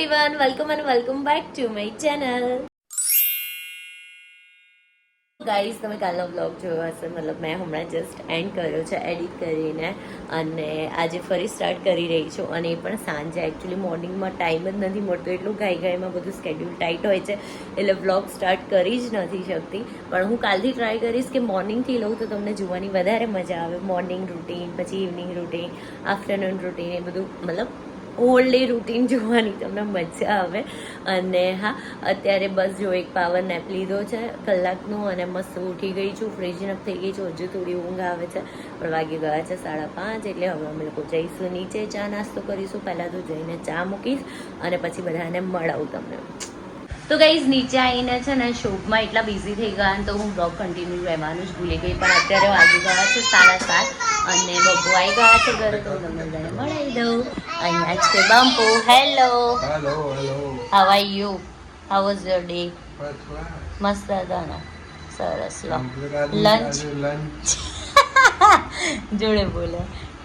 Everyone welcome and welcome back to my channel guys તમે કાલનો blog જોયો હશે? મતલબ મેં હમણાં જસ્ટ એન્ડ કર્યો છે એડિટ કરીને અને આજે ફરી સ્ટાર્ટ કરી રહી છું અને એ પણ સાંજે. એકચ્યુઅલી મોર્નિંગમાં ટાઈમ જ નથી મળતો. એટલું ગાઈ ગાઈમાં બધું સ્કેડ્યુલ ટાઈટ હોય છે. એટલે બ્લોગ સ્ટાર્ટ કરી જ નથી શકતી. પણ હું કાલથી ટ્રાય કરીશ કે મોર્નિંગથી લઉં તો તમને જોવાની વધારે મજા આવે. મોર્નિંગ રૂટીન પછી ઇવનિંગ રૂટીન આફ્ટરનૂન રૂટીન એ બધું, મતલબ હોલ ડે રૂટીન જોવાની તમને મજા આવે. અને હા, અત્યારે બસ જો એક પાવર નેપ લીધો છે, કલાકનું અને મસ્ત ઉઠી ગઈ છું ફ્રેશ અપ થઈ ગઈ છું, હજુ થોડી ઊંઘ આવે છે. પણ વાગી ગયા છે સાડા પાંચ, એટલે હવે અમે લોકો જઈશું નીચે ચા નાસ્તો કરીશું. પહેલાં તો જઈને ચા મૂકીશ અને પછી બધાને મળાવું તમને. તો ગાઈઝ નીચે આવીને છે ને શોપમાં એટલા બિઝી થઈ ગયા તો હું બ્લોગ કન્ટિન્યુ રહેવાનું જ ભૂલી ગઈ. પણ અત્યારે વાગી ગયા છે સાડા સાત અને બબુ આવી ગયા છે ઘરે તો તમને બધાને મળાવી દઉં. અહીંયા છે Bumpu hello. How are you how was your day મસ્ત હતા ને? સરસ. Lunch lunch. જોડે બોલે.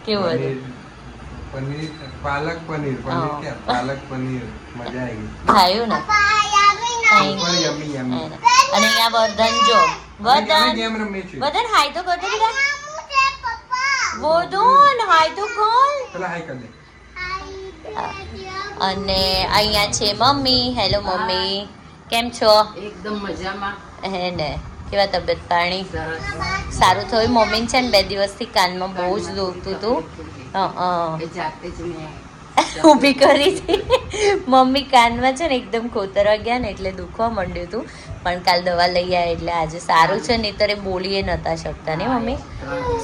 કેવું હતું? પનીર. પાલક પનીર. પનીર. પાલક પનીર. મજા આવી ખાયું ને? Yummy. અને અહીંયા વર્ધન જો. વર્ધન. વર્ધન હાય તો કરતો બેટા વર્ધન હાય તો કર પેલા હાય કર દે. અને અહીંયા છે મમ્મી. Hello mummy. કેમ છો? એકદમ મજામાં. હે ને. કેવા તબિયત પાણી? સારું થયું. મમ્મી છે ને બે દિવસથી કાનમાં બહુ જ દુખતું હતું. હં, હં. એ જાતે જ મેં ઊભી કરી હતી. મમ્મી કાનમાં છે ને એકદમ ખોતરવા ગયા ને એટલે દુખવા માંડ્યું હતું પણ કાલ દવા લઈ આવ્યા એટલે આજે સારું છે નહીંતર એ બોલીએ નતા શકતા ને મમ્મી?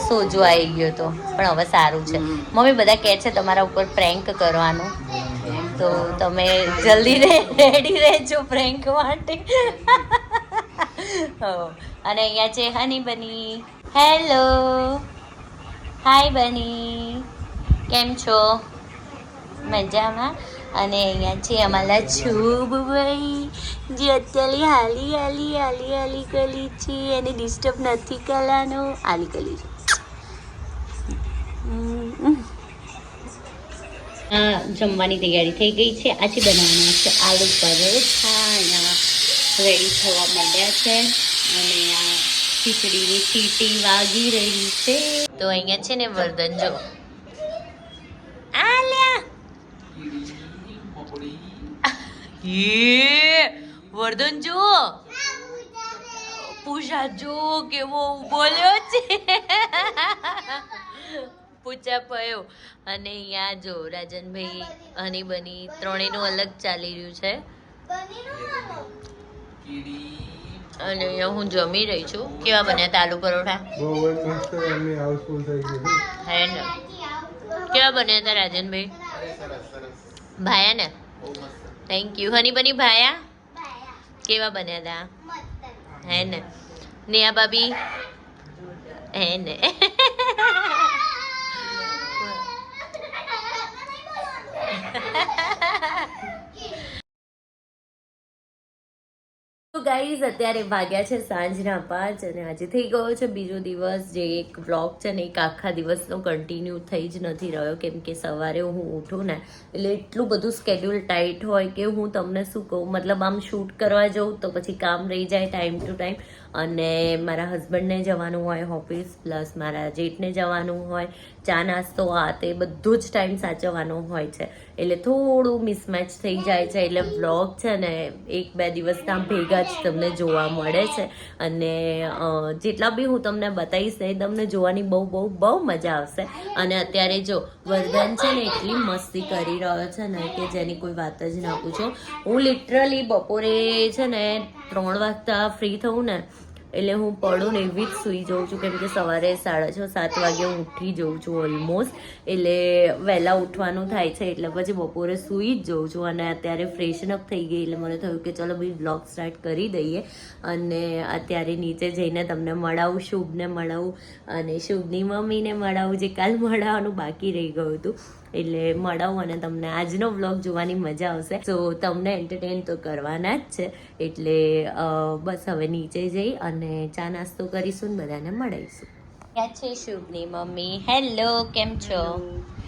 સોજો આવી ગયો તો, પણ હવે સારું છે. મમ્મી બધા કહે છે તમારા ઉપર પ્રેન્ક કરવાનું. તો તમે જલ્દી રેડી રહેજો પ્રેન્ક માટે. અને અહીંયા છે હની બની હેલો હાય બની કેમ છો? મજામાં. અને અહીંયા છે અમારા છુબભાઈ જે અત્યારે હાલી હાલી હાલી હાલી ગલી છે. એને ડિસ્ટર્બ નથી કરવાનો. હાલી ગલી છે. જમવાની તૈયારી થઈ ગઈ છે. આજે બનાવવાના છે આલુ પરોઠા અહીંયા રેડી થવા માંડ્યા છે. અને આ ખીચડીની સીટી વાગી રહી છે. તો અહીંયા છે ને વર્ધન, જો. આલ્યા એ વર્ધન જો પૂજા જો કેવો બોલ્યો છે. પૂછા પયો. અને અહીંયા જો રાજનભાઈ હની બની ત્રણેયનું અલગ ચાલી રહ્યું છે. અને અહીંયા હું જમી રહી છું. કેવા બન્યા તાલુ પરોઠા. હે ને? કેવા બન્યા હતા રાજનભાઈ? ભાયા ને? થેન્ક યુ હની બની ભાયા? કેવા બન્યા હતા હે ને? નેહા ભાભી? હે ને તો ગાઈઝ અત્યારે વાગ્યા છે સાંજના પાંચ અને આજે થઈ ગયો છે બીજો દિવસ જે એક વ્લોગ છે ને, એક આખા દિવસનો કન્ટિન્યુ થઈ જ નથી રહ્યો. કેમ કે સવારે હું ઉઠું ને, એટલે એટલું બધું સ્કેડ્યુલ ટાઈટ હોય કે હું તમને શું કહું? મતલબ આમ શૂટ કરવા જાઉં તો પછી કામ રહી જાય ટાઈમ ટુ ટાઈમ અને મારા હસબન્ડને જવાનું હોય ઓફિસ પ્લસ મારા જેઠને જવાનું હોય, ચા નાસ્તો, આ તે બધું જ ટાઈમ સાચવવાનો હોય છે. એટલે થોડું મિસમેચ થઈ જાય છે. એટલે વ્લોગ છે ને, એક બે દિવસ ત્યાં ભેગા જ તમને જોવા મળે છે. અને જેટલા બી હું તમને બતાવીશ ને તમને જોવાની બહુ બહુ બહુ મજા આવશે. અને અત્યારે જો વરદાન છે ને એટલી મસ્તી કરી રહ્યો છે ને કે જેની કોઈ વાત જ ના પૂછો. હું લિટરલી બપોરે છે ને ત્રણ વાગતા ફ્રી થઉં ને એટલે હું પડું ને એવી જ સૂઈ જાઉં છું કેમ કે સવારે સાડા છ, સાત વાગે હું ઉઠી જાઉં છું ઓલમોસ્ટ એટલે વહેલા ઉઠવાનું થાય છે એટલે પછી બપોરે સૂઈ જ જાઉં છું અને અત્યારે ફ્રેશન અપ થઈ ગઈ એટલે મને થયું કે ચલો ભાઈ બ્લોગ સ્ટાર્ટ કરી દઈએ. અને અત્યારે નીચે જઈને તમને મળાવું, શુભને મળાવું અને શુભની મમ્મીને મળાવું જે કાલ મળાવવાનું બાકી રહી ગયું હતું. એટલે મળાવું અને તમને આજનો વ્લોગ જોવાની મજા આવશે. તો તમને એન્ટરટેન તો કરવાના જ છે. એટલે બસ હવે નીચે જઈ અને ચા નાસ્તો કરીશું ને બધાને મળીશું. ક્યાં છે શુભની મમ્મી. હેલો કેમ છો?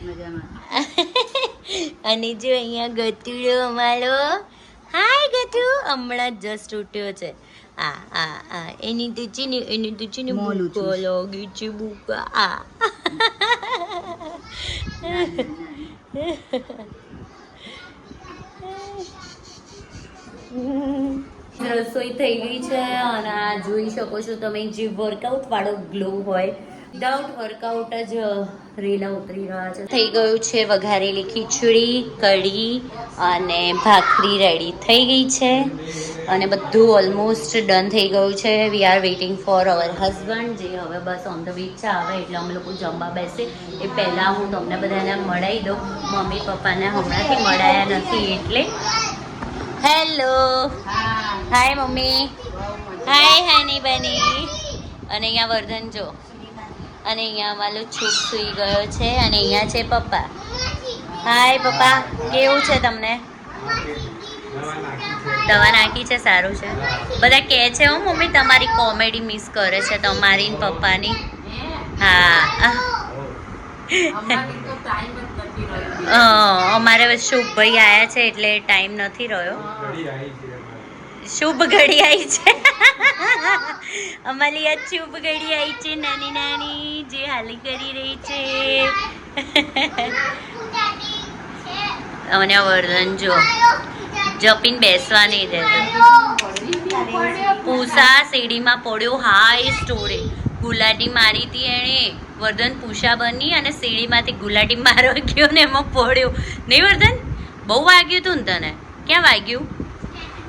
અને જો અહીંયા ગતુડો અમારો. હાય ગતુ હમણાં જસ્ટ ઉઠ્યો છે. આ આ આ. એની તો છે ને એની તો છે ને બુકો. લાગી છે બુકા. આ. રસોઈ થઈ ગઈ છે અને આ જોઈ શકો છો તમે, જે વર્કઆઉટ વાળો ગ્લો હોય વિદાઉટ વર્કઆઉટ જ રેલા ઉતરી રહ્યા છે. થઈ ગયું છે વઘારેલી ખીચડી, કઢી અને ભાખરી રેડી થઈ ગઈ છે અને બધું ઓલમોસ્ટ ડન થઈ ગયું છે. We are waiting for our husband જે હવે બસ ઓન ધ છે, આવે એટલે અમે લોકો જમવા બેસે. એ પહેલાં હું તમને બધાને મળાવી દઉં. મમ્મી પપ્પાને હમણાંથી મળાયા નથી એટલે. હેલો હા હાય મમ્મી. હાય હાની બની અને અહીંયા વર્ધન જો. અને અહીંયા મારું છૂપ સૂઈ ગયો છે અને અહીંયા છે પપ્પા. હાય પપ્પા. કેવું છે તમને? દવા નાખી છે સારું છે. બધા કહે છે હો મમ્મી તમારી કોમેડી મિસ કરે છે તમારી ને પપ્પાની. હા. અમારે શુભ ભાઈ આવ્યા છે એટલે ટાઈમ નથી રહ્યો. શુભ ઘડી આવી છે. અમારી આ શુભ ઘડી આવી છે, નાની નાની, જે હાલી કરી રહી છે. અને વર્ધન જો, જપીને બેસવા નહીં દેતો પૂસા સીડીમાં પડ્યો હાય સ્ટોરે ગુલાટી મારી હતી એણે. વર્ધન પૂષા બની અને સીડીમાંથી ગુલાટી મારવા ગયો ને એમાં પડ્યો. નહીં વર્ધન? બહુ વાગ્યું હતું ને તને. ક્યાં વાગ્યું?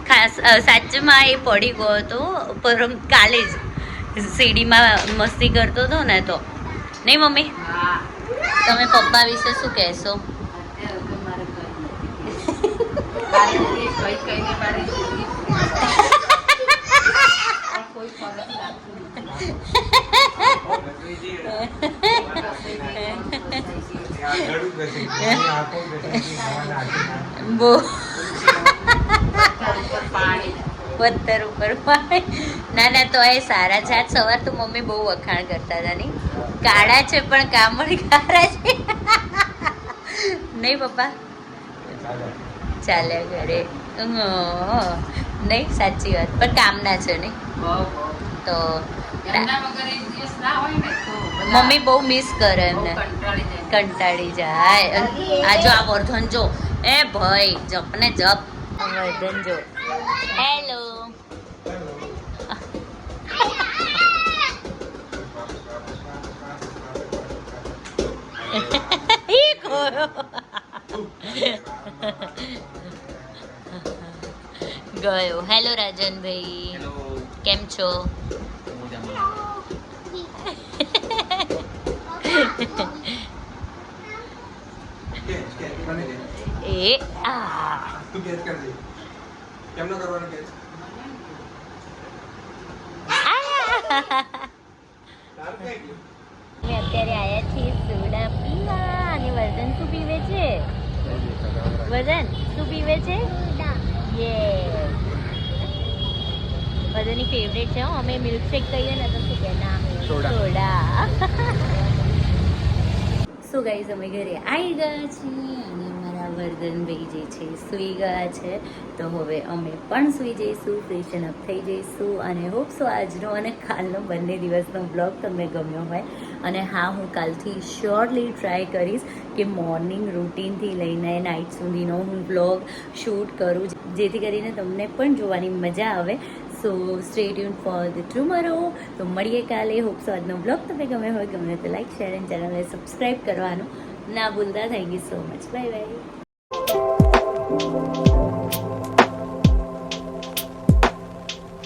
ખાસ સાચમાં એ પડી ગયો હતો પરમ કાલે જ સીડીમાં મસ્તી કરતો હતો ને તો. નહીં મમ્મી? તમે પપ્પા વિશે શું કહેશો? અત્યારે પથ્થર ઉપર ના ના તો એ સારા જાત સવાર તો મમ્મી બહુ વખાણ કરતા હતા નહીં. કાળા છે પણ કામળ કાળા છે. નહીં પપ્પા? ચાલ્યા ચાલે ઘરે. નહીં, સાચી વાત. પણ કામના છે નહીં. તો મમ્મી બહુ મિસ કરે એમને. કંટાળી જાય. આ જો આ વર્ધન જો. એ ભાઈ જપ. ને જપ વર્ધન જો. હેલો. ગયો. હેલો રાજનભાઈ. કેમ છો. એ આ. તું કરજે. કેમનો કરવાનો કઈ ગયું? અમે અત્યારે આવ્યા છીએ સોડા પીવા અને વર્ધન શું પીવે છે? વર્ધન શું પીવે છે? યે વર્ધનની ફેવરેટ છે અમે મિલ્કશેક કહીએ ને તો શું કહે ના. સોડા. શું ગાઈઝ અમે ઘરે આવી ગયા છીએ. વર્ધનભાઈ જે છે, સૂઈ ગયા છે. તો હવે અમે પણ સૂઈ જઈશું ફ્રેશન અપ થઈ જઈશું અને હોપ આજનો અને કાલનો બંને દિવસનો બ્લોગ તમને ગમ્યો હોય. અને હા, હું કાલથી શ્યોરલી ટ્રાય કરીશ કે મોર્નિંગ રૂટીનથી લઈને નાઇટ સુધીનો હું બ્લોગ શૂટ કરું. જેથી કરીને તમને પણ જોવાની મજા આવે. So stay tune for the tomorrow તો મળીએ કાલે. હોપ આજનો બ્લોગ તમને ગમે હોય. ગમે તો લાઈક શેર એન્ડ ચેનલને સબસ્ક્રાઈબ કરવાનું ના ભૂલતા. Thank you so much bye bye Thank you.